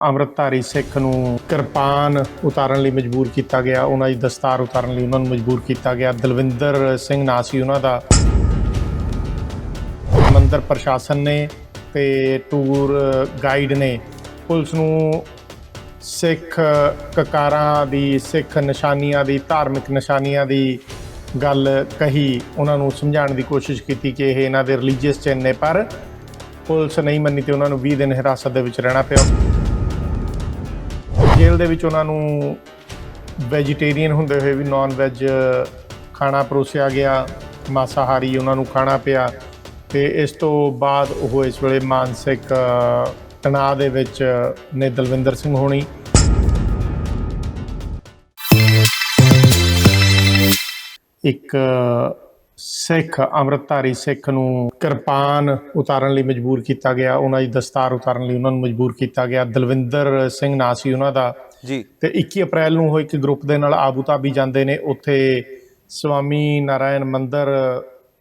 ਅੰਮ੍ਰਿਤਧਾਰੀ ਸਿੱਖ ਨੂੰ ਕਿਰਪਾਨ ਉਤਾਰਨ ਲਈ ਮਜਬੂਰ ਕੀਤਾ ਗਿਆ, ਉਹਨਾਂ ਦੀ ਦਸਤਾਰ ਉਤਾਰਨ ਲਈ ਉਹਨਾਂ ਨੂੰ ਮਜਬੂਰ ਕੀਤਾ ਗਿਆ। ਦਲਵਿੰਦਰ ਸਿੰਘ ਨਾਂ ਸੀ ਉਹਨਾਂ ਦਾ। ਮੰਦਰ ਪ੍ਰਸ਼ਾਸਨ ਨੇ ਤੇ ਟੂਰ ਗਾਈਡ ਨੇ ਪੁਲਿਸ ਨੂੰ ਸਿੱਖ ਕਕਾਰਾਂ ਦੀ, ਸਿੱਖ ਨਿਸ਼ਾਨੀਆਂ ਦੀ, ਧਾਰਮਿਕ ਨਿਸ਼ਾਨੀਆਂ ਦੀ ਗੱਲ ਕਹੀ। ਉਹਨਾਂ ਨੂੰ ਸਮਝਾਉਣ ਦੀ ਕੋਸ਼ਿਸ਼ ਕੀਤੀ ਕਿ ਇਹ ਇਹਨਾਂ ਦੇ ਰਿਲੀਜੀਅਸ ਚਿੰਨ੍ਹ ਨੇ, ਪਰ ਪੁਲਿਸ ਨਹੀਂ ਮੰਨੀ ਤੇ ਉਹਨਾਂ ਨੂੰ 20 ਦਿਨ ਹਿਰਾਸਤ ਦੇ ਵਿੱਚ ਰਹਿਣਾ ਪਿਆ। ਜੇਲ੍ਹ ਦੇ ਵਿੱਚ ਉਹਨਾਂ ਨੂੰ ਵੈਜੀਟੇਰੀਅਨ ਹੁੰਦੇ ਹੋਏ ਵੀ ਨਾਨ ਵੈਜ ਖਾਣਾ ਪਰੋਸਿਆ ਗਿਆ, ਮਾਸਾਹਾਰੀ ਉਹਨਾਂ ਨੂੰ ਖਾਣਾ ਪਿਆ ਤੇ ਇਸ ਤੋਂ ਬਾਅਦ ਉਹ ਇਸ ਵੇਲੇ ਮਾਨਸਿਕ ਤਣਾਅ ਦੇ ਵਿੱਚ ਨੇ ਦਲਵਿੰਦਰ ਸਿੰਘ ਹੋਣੀ। ਇੱਕ ਸਿੱਖ ਅੰਮ੍ਰਿਤਧਾਰੀ ਸਿੱਖ ਨੂੰ ਕਿਰਪਾਨ ਉਤਾਰਨ ਲਈ ਮਜਬੂਰ ਕੀਤਾ ਗਿਆ ਉਹਨਾਂ ਦੀ ਦਸਤਾਰ ਉਤਾਰਨ ਲਈ ਉਹਨਾਂ ਨੂੰ ਮਜਬੂਰ ਕੀਤਾ ਗਿਆ। ਦਲਵਿੰਦਰ ਸਿੰਘ ਨਾਂ ਸੀ ਉਹਨਾਂ ਦਾ। ਜੀ। ਤੇ 21 ਅਪ੍ਰੈਲ ਨੂੰ ਉਹ ਇੱਕ ਗਰੁੱਪ ਦੇ ਨਾਲ ਆਬੂ ਧਾਬੀ ਜਾਂਦੇ ਨੇ। ਉੱਥੇ ਸਵਾਮੀ ਨਾਰਾਇਣ ਮੰਦਿਰ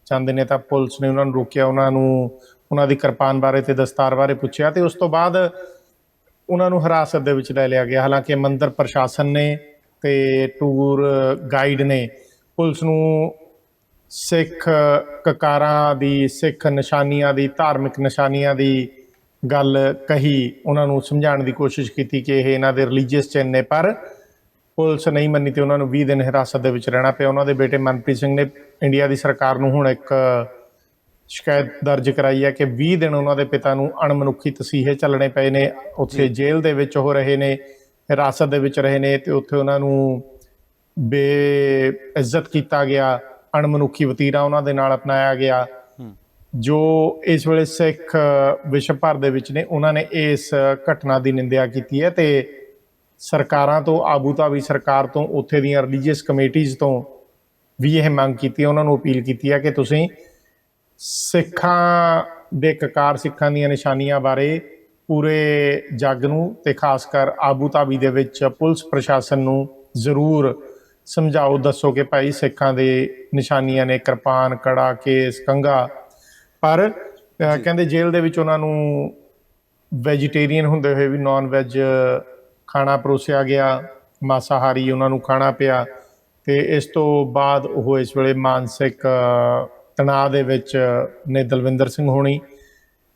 ਜਾਂਦੇ ਨੇ ਤਾਂ ਪੁਲਿਸ ਨੇ ਉਹਨਾਂ ਨੂੰ ਰੋਕਿਆ ਉਹਨਾਂ ਨੂੰ ਉਹਨਾਂ ਦੀ ਕਿਰਪਾਨ ਬਾਰੇ ਤੇ ਦਸਤਾਰ ਬਾਰੇ ਪੁੱਛਿਆ ਤੇ ਉਸ ਤੋਂ ਬਾਅਦ ਉਹਨਾਂ ਨੂੰ ਹਿਰਾਸਤ ਦੇ ਵਿੱਚ ਲੈ ਲਿਆ ਗਿਆ। ਹਾਲਾਂਕਿ ਮੰਦਿਰ ਪ੍ਰਸ਼ਾਸਨ ਨੇ ਤੇ ਟੂਰ ਗਾਈਡ ਨੇ। ਪੁਲਿਸ ਨੂੰ ਸਿੱਖ ਕਕਾਰਾਂ ਦੀ ਸਿੱਖ ਨਿਸ਼ਾਨੀਆਂ ਦੀ ਧਾਰਮਿਕ ਨਿਸ਼ਾਨੀਆਂ ਦੀ ਗੱਲ ਕਹੀ ਉਹਨਾਂ ਨੂੰ ਸਮਝਾਉਣ ਦੀ ਕੋਸ਼ਿਸ਼ ਕੀਤੀ ਕਿ ਇਹ ਇਹਨਾਂ ਦੇ ਰਿਲੀਜੀਅਸ ਚਿੰਨ੍ਹ ਨੇ ਪਰ ਪੁਲਿਸ ਨਹੀਂ ਮੰਨੀ ਤੇ ਉਹਨਾਂ ਨੂੰ 20 ਦਿਨ ਹਿਰਾਸਤ ਦੇ ਵਿੱਚ ਰਹਿਣਾ ਪਿਆ। ਉਹਨਾਂ ਦੇ ਬੇਟੇ ਮਨਪ੍ਰੀਤ ਸਿੰਘ ਨੇ ਇੰਡੀਆ ਦੀ ਸਰਕਾਰ ਨੂੰ ਹੁਣ ਇੱਕ ਸ਼ਿਕਾਇਤ ਦਰਜ ਕਰਾਈ ਹੈ ਕਿ 20 ਦਿਨ ਉਹਨਾਂ ਦੇ ਪਿਤਾ ਨੂੰ ਅਣਮਨੁੱਖੀ ਤਸੀਹੇ ਚੱਲਣੇ ਪਏ ਨੇ। ਉੱਥੇ ਜੇਲ੍ਹ ਦੇ ਵਿੱਚ ਉਹ ਰਹੇ ਨੇ ਹਿਰਾਸਤ ਦੇ ਵਿੱਚ ਰਹੇ ਨੇ ਤੇ ਉੱਥੇ ਉਹਨਾਂ ਨੂੰ ਬੇਇੱਜ਼ਤ ਕੀਤਾ ਗਿਆ। ਅਣਮਨੁੱਖੀ ਵਤੀਰਾ ਉਹਨਾਂ ਦੇ ਨਾਲ ਅਪਣਾਇਆ ਗਿਆ। ਜੋ ਇਸ ਵੇਲੇ ਸਿੱਖ ਵਿਸ਼ਵ ਭਰ ਦੇ ਵਿੱਚ ਨੇ ਉਹਨਾਂ ਨੇ ਇਸ ਘਟਨਾ ਦੀ ਨਿੰਦਿਆ ਕੀਤੀ ਹੈ ਤੇ ਸਰਕਾਰਾਂ ਤੋਂ ਆਬੂ ਧਾਬੀ ਸਰਕਾਰ ਤੋਂ ਉੱਥੇ ਦੀਆਂ ਰਿਲੀਜੀਅਸ ਕਮੇਟੀਆਂ ਤੋਂ ਵੀ ਇਹ ਮੰਗ ਕੀਤੀ ਹੈ ਉਹਨਾਂ ਨੂੰ ਅਪੀਲ ਕੀਤੀ ਹੈ ਕਿ ਤੁਸੀਂ ਸਿੱਖਾਂ ਦੇ ਕਕਾਰ ਸਿੱਖਾਂ ਦੀਆਂ ਨਿਸ਼ਾਨੀਆਂ ਬਾਰੇ ਪੂਰੇ ਜੱਗ ਨੂੰ ਤੇ ਖਾਸ ਕਰ ਆਬੂ ਧਾਬੀ ਦੇ ਵਿੱਚ ਪੁਲਿਸ ਪ੍ਰਸ਼ਾਸਨ ਨੂੰ ਜ਼ਰੂਰ ਸਮਝਾਓ ਦੱਸੋ ਕਿ ਭਾਈ ਸਿੱਖਾਂ ਦੇ ਨਿਸ਼ਾਨੀਆਂ ਨੇ ਕਿਰਪਾਨ ਕੜਾ ਕੇਸ ਕੰਗਾ ਪਰ ਕਹਿੰਦੇ ਜੇਲ੍ਹ ਦੇ ਵਿੱਚ ਉਹਨਾਂ ਨੂੰ ਵੈਜੀਟੇਰੀਅਨ ਹੁੰਦੇ ਹੋਏ ਵੀ ਨਾਨ ਵੈਜ ਖਾਣਾ ਪਰੋਸਿਆ ਗਿਆ ਮਾਸਾਹਾਰੀ ਉਹਨਾਂ ਨੂੰ ਖਾਣਾ ਪਿਆ। ਤੇ ਇਸ ਤੋਂ ਬਾਅਦ ਉਹ ਇਸ ਵੇਲੇ ਮਾਨਸਿਕ ਤਣਾਅ ਦੇ ਵਿੱਚ ਨੇ ਦਲਵਿੰਦਰ ਸਿੰਘ ਹੋਣੀ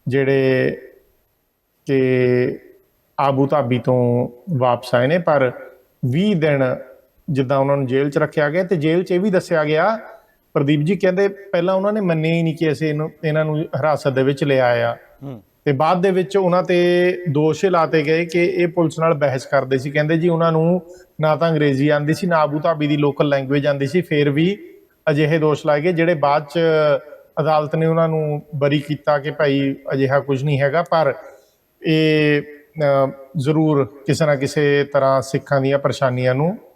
ਜਿਹੜੇ ਕਿ ਆਬੂ ਧਾਬੀ ਤੋਂ ਵਾਪਸ ਆਏ ਨੇ। ਪਰ 20 ਦਿਨ ਜਿੱਦਾਂ ਉਹਨਾਂ ਨੂੰ ਜੇਲ੍ਹ 'ਚ ਰੱਖਿਆ ਗਿਆ ਤੇ ਜੇਲ੍ਹ 'ਚ ਇਹ ਵੀ ਦੱਸਿਆ ਗਿਆ ਪ੍ਰਦੀਪ ਜੀ ਕਹਿੰਦੇ ਪਹਿਲਾਂ ਉਹਨਾਂ ਨੇ ਮੰਨਿਆ ਹੀ ਨਹੀਂ ਕਿ ਅਸੀਂ ਇਹਨੂੰ ਇਹਨਾਂ ਨੂੰ ਹਿਰਾਸਤ ਦੇ ਵਿੱਚ ਲਿਆ ਆ। ਤੇ ਬਾਅਦ ਦੇ ਵਿੱਚ ਉਹਨਾਂ ਤੇ ਦੋਸ਼ ਲਾਤੇ ਗਏ ਕਿ ਇਹ ਪੁਲਿਸ ਨਾਲ ਬਹਿਸ ਕਰਦੇ ਸੀ। ਕਹਿੰਦੇ ਜੀ ਉਹਨਾਂ ਨੂੰ ਨਾ ਤਾਂ ਅੰਗਰੇਜ਼ੀ ਆਂਦੀ ਸੀ ਨਾ ਆਬੂ ਧਾਬੀ ਦੀ ਲੋਕਲ ਲੈਂਗੁਏਜ ਆਂਦੀ ਸੀ ਫਿਰ ਵੀ ਅਜਿਹੇ ਦੋਸ਼ ਲਾਏ ਗਏ ਜਿਹੜੇ ਬਾਅਦ ਚ ਅਦਾਲਤ ਨੇ ਉਹਨਾਂ ਨੂੰ ਬਰੀ ਕੀਤਾ ਕਿ ਭਾਈ ਅਜਿਹਾ ਕੁਝ ਨਹੀਂ ਹੈਗਾ ਪਰ ਇਹ ਜ਼ਰੂਰ ਕਿਸੇ ਨਾ ਕਿਸੇ ਤਰ੍ਹਾਂ ਸਿੱਖਾਂ ਦੀਆਂ ਪਰੇਸ਼ਾਨੀਆਂ ਨੂੰ